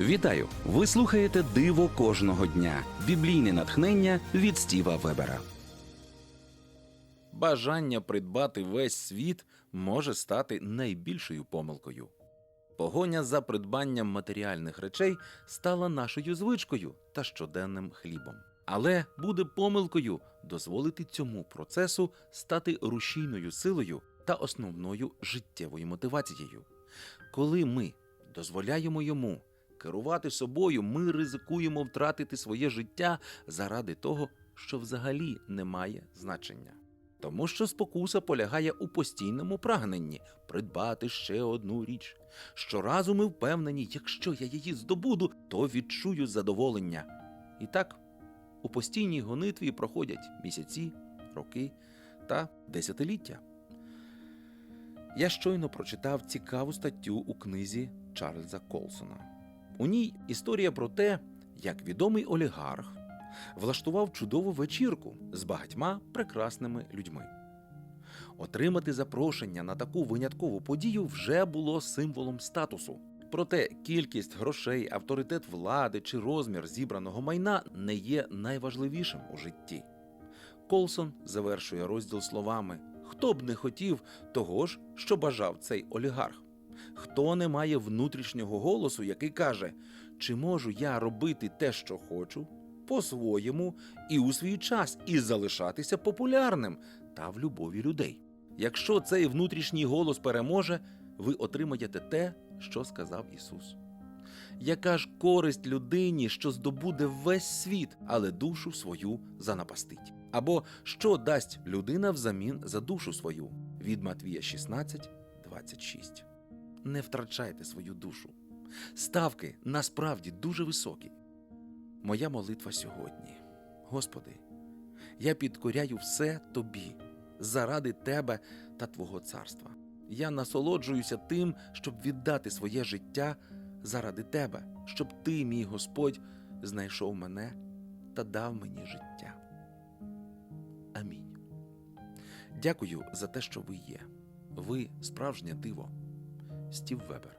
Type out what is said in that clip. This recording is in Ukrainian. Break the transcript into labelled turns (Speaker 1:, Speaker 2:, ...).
Speaker 1: Вітаю! Ви слухаєте Диво кожного дня. Біблійне натхнення від Стіва Вебера. Бажання придбати весь світ може стати найбільшою помилкою. Погоня за придбанням матеріальних речей стала нашою звичкою та щоденним хлібом. Але буде помилкою дозволити цьому процесу стати рушійною силою та основною життєвою мотивацією. Коли ми дозволяємо йому керувати собою, ми ризикуємо втратити своє життя заради того, що взагалі не має значення. Тому що спокуса полягає у постійному прагненні придбати ще одну річ. Щоразу ми впевнені, якщо я її здобуду, то відчую задоволення. І так, у постійній гонитві проходять місяці, роки та десятиліття. Я щойно прочитав цікаву статтю у книзі Чарльза Колсона. У ній історія про те, як відомий олігарх влаштував чудову вечірку з багатьма прекрасними людьми. Отримати запрошення на таку виняткову подію вже було символом статусу. Проте кількість грошей, авторитет влади чи розмір зібраного майна не є найважливішим у житті. Колсон завершує розділ словами: Хто б не хотів того ж, що бажав цей олігарх? Хто не має внутрішнього голосу, який каже, чи можу я робити те, що хочу, по-своєму і у свій час, і залишатися популярним та в любові людей? Якщо цей внутрішній голос переможе, ви отримаєте те, що сказав Ісус. Яка ж користь людині, що здобуде весь світ, але душу свою занапастить? Або що дасть людина взамін за душу свою? Від Матвія 16, 26. Не втрачайте свою душу. Ставки насправді дуже високі. Моя молитва сьогодні. Господи, я підкоряю все Тобі заради Тебе та Твого царства. Я насолоджуюся тим, щоб віддати своє життя заради Тебе, щоб Ти, мій Господь, знайшов мене та дав мені життя. Амінь. Дякую за те, що ви є. Ви справжнє диво. Стів Вебер.